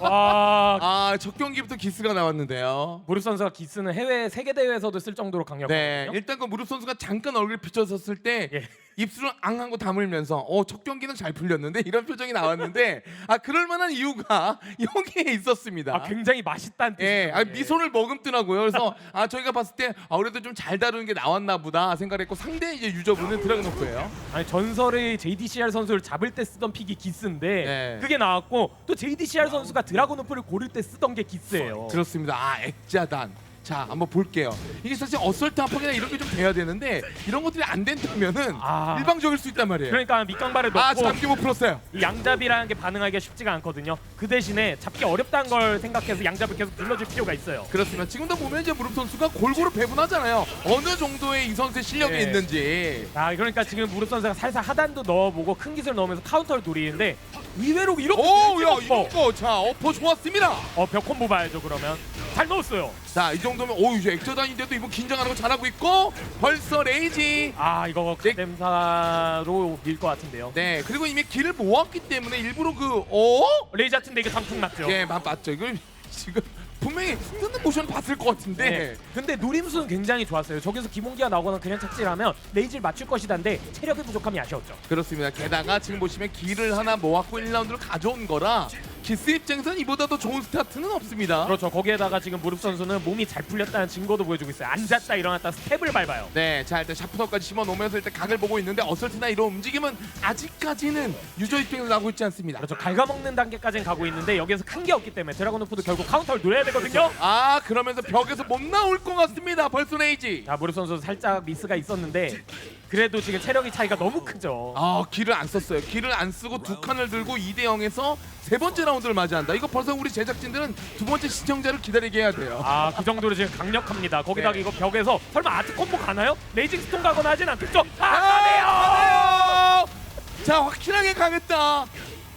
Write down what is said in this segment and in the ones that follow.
와 아, 첫 경기부터 기스가 나왔는데요. 무릎 선수가 기스는 해외 세계 대회에서도 쓸 정도로 네, 강력하거든요. 일단 그 무릎 선수가 잠깐 얼굴 비춰섰을 때 예. 입술을 앙하고 다물면서 어, 첫 경기는 잘 풀렸는데 이런 표정이 나왔는데 아, 그럴 만한 이유가 여기에 있었습니다. 아 굉장히 맛있다는 뜻이죠. 예, 아, 미소를 머금더라고요. 그래서 아 저희가 봤을 때 아, 그래도 좀 잘 다루는 게 나왔나 보다 생각했고 상대 이제 유저분은 드라그노프예요. 아니 전설의 JDCR 선수를 잡을 때 쓰던 픽이 기스인데 네. 그게 나왔고 또 JDCR 선수가 드라곤오프를 고를 때 쓰던 게 기스예요. 그렇습니다. 아 액자단. 자 한번 볼게요. 이게 사실 어설트 압박이나 이런 게 좀 돼야 되는데 이런 것들이 안 된다면은 아. 일방적일 수 있단 말이에요. 그러니까 밑강발을 아 넣고 잠기 못 풀었어요. 이 양잡이라는 게 반응하기가 쉽지가 않거든요. 그 대신에 잡기 어렵다는 걸 생각해서 양잡을 계속 불러줄 필요가 있어요. 그렇습니다. 지금도 보면 이제 무릎 선수가 골고루 배분하잖아요. 어느 정도의 이 선수의 실력이 네. 있는지. 아 그러니까 지금 무릎 선수가 살살 하단도 넣어보고 큰 기술 넣으면서 카운터를 노리는데 의외로 이렇게 오, 야 되게 이런 어퍼. 거, 자 어퍼 좋았습니다. 어 벽 콤보 봐야죠 그러면. 잘 넣었어요. 자 이 정도면 오 이제 액자단인데도 이분 긴장하는 거 잘하고 있고 벌써 레이지. 아 이거 네. 댐사로 밀 것 같은데요. 네 그리고 이미 길을 모았기 때문에 일부러 그 어? 레이자트인데 이게 방풍 났죠. 예, 맞, 맞죠. 이걸 지금 분명히 뜨는 모션 봤을 것 같은데. 네. 근데 노림수는 굉장히 좋았어요. 저기서 기본기가 나오거나 그냥 착지하면 레이지를 맞출 것이다인데 체력의 부족함이 아쉬웠죠. 그렇습니다. 게다가 지금 보시면 길을 하나 모았고 1라운드를 가져온 거라 기스 입장에서는 이보다 더 좋은 스타트는 없습니다. 그렇죠. 거기에다가 지금 무릎 선수는 몸이 잘 풀렸다는 증거도 보여주고 있어요. 앉았다 일어났다 스텝을 밟아요. 네, 자 일단 샤프너까지 심어 놓으면서 일단 각을 보고 있는데 어설트나 이런 움직임은 아직까지는 유저 입장에서 나오고 있지 않습니다. 그렇죠. 갉아먹는 단계까지는 가고 있는데 여기서 큰 게 없기 때문에 드라곤 오프도 결국 카운터를 노려야 되거든요. 아 그러면서 벽에서 못 나올 것 같습니다. 벌써 레이지. 자 무릎 선수 살짝 미스가 있었는데 그래도 지금 체력이 차이가 너무 크죠. 아 길을 안 썼어요. 길을 안 쓰고 두 칸을 들고 2대 0에서 세 번째 라운드를 맞이한다. 이거 벌써 우리 제작진들은 두 번째 시청자를 기다리게 해야 돼요. 아 그 정도로 지금 강력합니다. 거기다가 네. 이거 벽에서 설마 아트 콤보 가나요? 레이징 스톤 가거나 하진 않겠죠? 아 아, 가네요. 자 확실하게 강했다.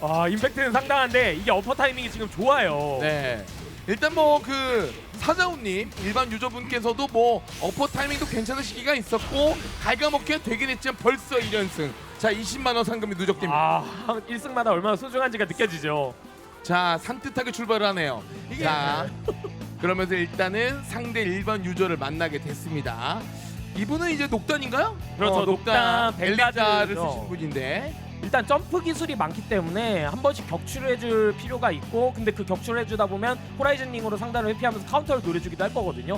아 임팩트는 상당한데 이게 어퍼 타이밍이 지금 좋아요. 네. 일단 뭐 그 사자우님 일반 유저분께서도 뭐 어퍼 타이밍도 괜찮은 시기가 있었고 갈가먹기가 되긴 했지만 벌써 1연승. 자 20만 원 상금이 누적됩니다. 아 1승마다 얼마나 소중한지가 느껴지죠. 자 산뜻하게 출발을 하네요. 자 그러면서 일단은 상대 일반 유저를 만나게 됐습니다. 이분은 이제 녹단인가요? 그렇죠, 어, 녹단, 엘리자를 벨가드죠. 쓰신 분인데 일단 점프 기술이 많기 때문에 한 번씩 격출해줄 필요가 있고 근데 그 격출해주다 보면 호라이즌 링으로 상대를 회피하면서 카운터를 노려주기도 할 거거든요.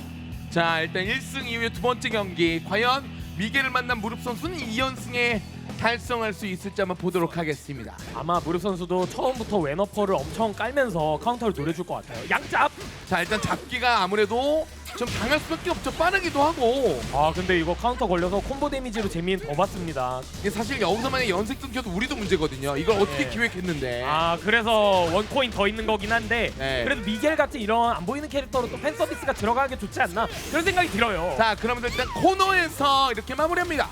자 일단 1승 이후에 두 번째 경기 과연 미겔을 만난 무릎 선수는 2연승에 달성할 수 있을지 한번 보도록 하겠습니다. 아마 무릎 선수도 처음부터 왼어퍼를 엄청 깔면서 카운터를 노려줄 것 같아요. 양잡! 자 일단 잡기가 아무래도 좀 당할 수밖에 없죠. 빠르기도 하고 아 근데 이거 카운터 걸려서 콤보 데미지로 재미는 더 받습니다. 이게 사실 여기서 만약 연색 끊겨도 우리도 문제거든요. 이걸 어떻게 네. 기획했는데 아 그래서 원코인 더 있는 거긴 한데 네. 그래도 미겔 같은 이런 안 보이는 캐릭터로 또 팬 서비스가 들어가는 게 좋지 않나 그런 생각이 들어요. 자 그러면서 일단 코너에서 이렇게 마무리합니다.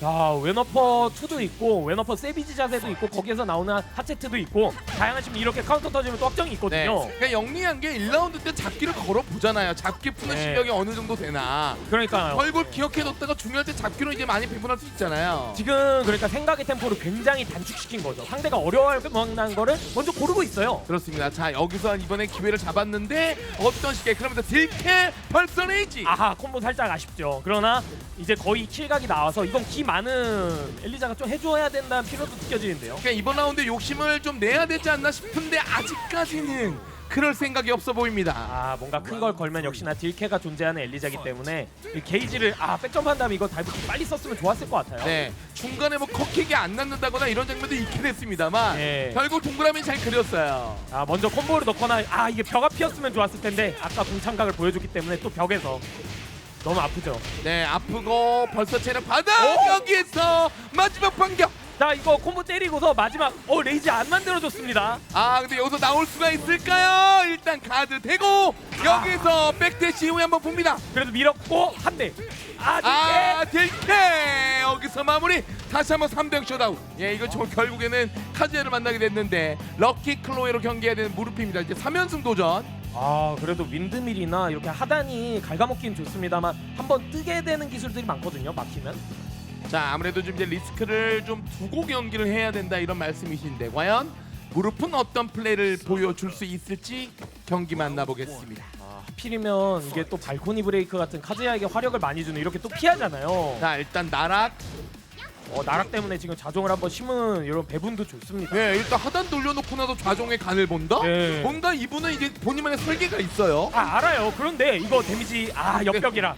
자 왼어퍼 2도 있고 왼어퍼 세비지 자세도 있고 거기에서 나오는 하체트도 있고 다양한 지금 이렇게 카운터 터지면 또 확정이 네. 있거든요. 그러니까 영리한 게 1라운드 때 잡기를 걸어 보잖아요. 잡기 푸는 네. 실력이 어느 정도 되나. 그러니까요. 얼굴 기억해뒀다가 중요할 때 잡기로 이제 많이 배분할 수 있잖아요. 지금 그러니까 생각의 템포를 굉장히 단축시킨 거죠. 상대가 어려워할 만한 거를 먼저 고르고 있어요. 그렇습니다. 자 여기서 이번에 기회를 잡았는데 어떤 식의 그러면서 딜캐 벌써 레이지. 아하 콤보 살짝 아쉽죠. 그러나 이제 거의 킬각이 나와서 이건 기 많은 엘리자가 좀 해줘야 된다는 필요도 느껴지는데요. 그러니까 이번 라운드 욕심을 좀 내야 되지 않나 싶은데 아직까지는 그럴 생각이 없어 보입니다. 아 뭔가 큰 걸 걸면 역시나 딜캐가 존재하는 엘리자기 때문에 이 게이지를 아 백점프 한 다음에 이거 다이브 좀 빨리 썼으면 좋았을 것 같아요. 네 중간에 뭐 컷킥이 안 났는다거나 이런 장면도 있긴 했습니다만 네. 결국 동그라미 잘 그렸어요. 아 먼저 콤보를 넣거나 아 이게 벽 앞이었으면 좋았을 텐데 아까 공창각을 보여줬기 때문에 또 벽에서 너무 아프죠. 네 아프고 벌써 체력 오! 여기에서 마지막 반격. 자 이거 콤보 때리고서 마지막 어 레이지 안 만들어줬습니다. 아 근데 여기서 나올 수가 있을까요? 일단 카드 대고 여기서 백대시 이후에 한번 봅니다. 그래도 밀었고 한 대. 아 아 딜캐. 딜캐 여기서 마무리 다시 한번 3대0 쇼다운 예 이거 좀 결국에는 카즈야를 만나게 됐는데 럭키 클로에로 경기해야 되는 무릎입니다 이제 3연승 도전 아 그래도 윈드밀이나 이렇게 하단이 갉아먹긴 좋습니다만 한번 뜨게 되는 기술들이 많거든요. 막히면. 자 아무래도 좀 이제 리스크를 좀 두고 경기를 해야 된다 이런 말씀이신데 과연 무릎은 어떤 플레이를 보여줄 수 있을지 경기 만나보겠습니다. 아, 하필이면 이게 또 발코니 브레이크 같은 카즈야에게 화력을 많이 주는 이렇게 또 피하잖아요. 자 일단 나락 어, 나락 때문에 지금 자종을 한번 심은 이런 배분도 좋습니다. 네 일단 하단 돌려놓고 나서 좌종의 간을 본다? 네. 뭔가 이분은 이제 본인만의 설계가 있어요. 아 알아요. 그런데 이거 데미지 아 옆벽이라.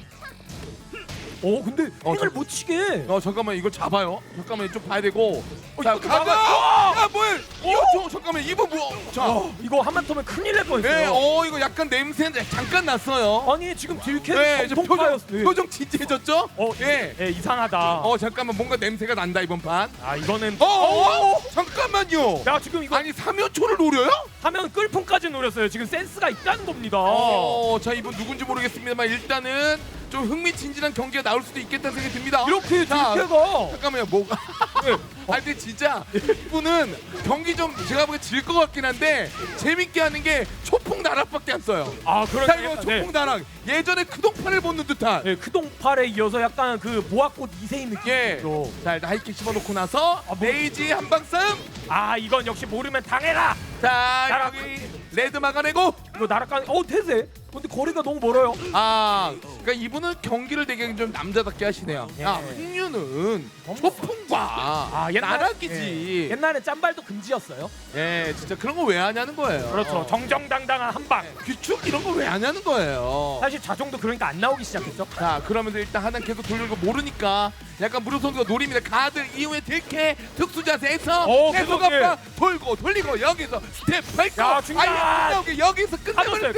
어 근데 어, 힘을 잠- 못 치게. 어 잠깐만 이거 잡아요. 잠깐만 좀 봐야 되고. 어, 자 이거 가가. 막아! 야 뭐야? 이거 저, 잠깐만 이거 뭐? 자. 어, 이거 한번 터면 큰일 날 뻔했어요. 네, 어 이거 약간 냄새 잠깐 났어요. 아니 지금 딜캐 네, 표정. 표정 진지해졌죠? 어, 예. 예, 이상하다. 어 잠깐만 뭔가 냄새가 난다 이번 판. 아 이거는 어, 어, 어, 잠깐만요. 야 지금 이거 아니 3여초를 노려요? 하면 끌풍까지 노렸어요. 지금 센스가 있다는 겁니다. 어, 자 이분 누군지 모르겠습니다만 일단은 좀 흥미진진한 경기가 나올 수도 있겠다는 생각이 듭니다. 이렇게 자, 딜캐가 잠깐만요, 뭐가? 네. 아니 근데 진짜 이분은 경기 좀 제가 보기엔 질것 같긴 한데 재밌게 하는 게 초풍 나락밖에 안 써요. 아자 그러네. 이거 초풍 나락 예전에 크동판을 보는 듯한. 네, 크동팔에 이어서 약간 그 모아꽃 이세인 예. 느낌이죠. 자 일단 하이킥 집어넣고 나서 아, 뭐- 레이지 한방 싸움. 아 이건 역시 모르면 당해라. 자 나락. 여기 레드 막아내고. 이거 나락간 어 태세. 근데 거리가 너무 멀어요. 아 그러니까 이분은 경기를 되게 좀 남자답게 하시네요. 예. 야 흥유는 초풍과 아, 옛날- 나락이지. 옛날에 짬발도 금지였어요. 예, 진짜 그런 거 왜 하냐는 거예요. 그렇죠. 어. 정정당당한 한 방. 규축 이런 거 왜 하냐는 거예요. 사실 자종도 그러니까 안 나오기 시작했죠. 자 그러면서 일단 하단 계속 돌리고 모르니까 약간 무릎 선수가 노립니다. 가드 이후에 들게 특수 자세에서 오, 계속 계속, 예. 돌고 돌리고 여기서 스텝 밟고 야, 중간! 아예 여기 여기서 가졌어요.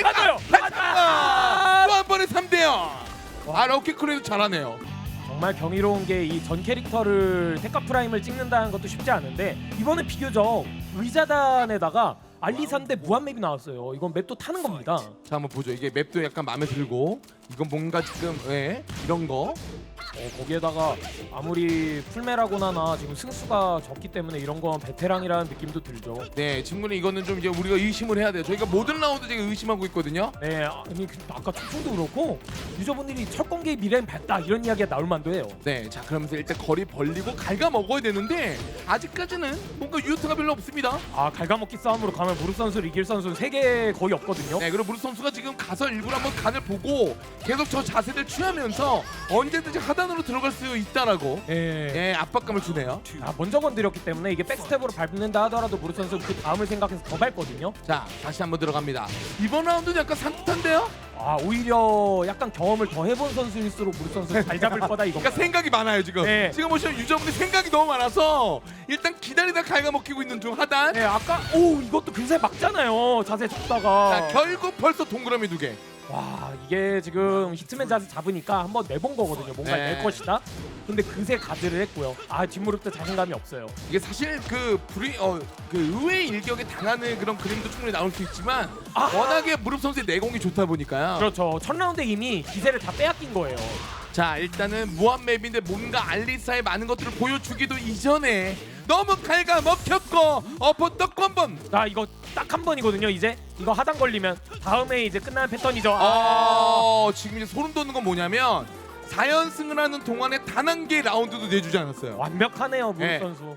또한 번에 3대 0. 아 럭키 크레도 잘하네요. 정말 경이로운 게 이 전 캐릭터를 테카 프라임을 찍는다는 것도 쉽지 않은데 이번에 비교적 의자단에다가 알리산데 무한맵이 나왔어요. 이건 맵도 타는 겁니다. 자 한번 보죠. 이게 맵도 약간 마음에 들고 이건 뭔가 지금 예, 이런 거. 어, 거기에다가 아무리 풀메라고나나 지금 승수가 적기 때문에 이런 건 베테랑이라는 느낌도 들죠. 네 친구는 이거는 좀 이제 우리가 의심을 해야 돼요. 저희가 모든 라운드 지금 의심하고 있거든요. 네, 아니 그 아까 초풍도 그렇고 유저분들이 철권계의 미래는 밝다 이런 이야기가 나올 만도 해요. 네, 자 그러면서 일단 거리 벌리고 갉아 먹어야 되는데 아직까지는 뭔가 유효타가 별로 없습니다. 아 갈가먹기 싸움으로 가면 무릎 선수를 이길 선수 세개 거의 없거든요. 네, 그리고 무르 선수가 지금 가서 일부러 한번 간을 보고 계속 저 자세를 취하면서 언제든지 하단으로 들어갈 수 있다라고 예. 예 압박감을 주네요. 아 먼저 건드렸기 때문에 이게 백스텝으로 밟는다 하더라도 무릎 선수 그 다음을 생각해서 더 밟거든요. 자 다시 한번 들어갑니다. 이번 라운드는 약간 산뜻한데요? 아 오히려 약간 경험을 더 해본 선수일수록 무릎 선수 잘 잡을 거다 이거. 그러니까 생각이 많아요 지금. 네. 지금 보시면 유저분이 생각이 너무 많아서 일단 기다리다 갉아먹히고 있는 중 하단. 네 아까 오 이것도 근세 막잖아요 자세 잡다가. 자 결국 벌써 동그라미 두 개. 와 이게 지금 히트맨 자세 잡으니까 한번 내본 거거든요. 뭔가 네. 낼 것이다. 근데 그새 가드를 했고요. 아 뒷무릎도 자신감이 없어요. 이게 사실 그 불이 어그 의외의 일격에 당하는 그런 그림도 충분히 나올 수 있지만 아. 워낙에 무릎 선수의 내공이 좋다 보니까요. 그렇죠. 첫 라운드 이미 기세를 다 빼앗긴 거예요. 자 일단은 무한 맵인데 뭔가 알리사의 많은 것들을 보여주기도 이전에 너무 칼가 먹혔고 어퍼 떡 한번. 자 이거 딱 한 번이거든요. 이제 이거 하단 걸리면 다음에 이제 끝나는 패턴이죠. 아. 어 지금 이제 소름 돋는 건 뭐냐면 4연승을 하는 동안에 단 한 개의 라운드도 내주지 않았어요. 완벽하네요 무릎 네. 선수.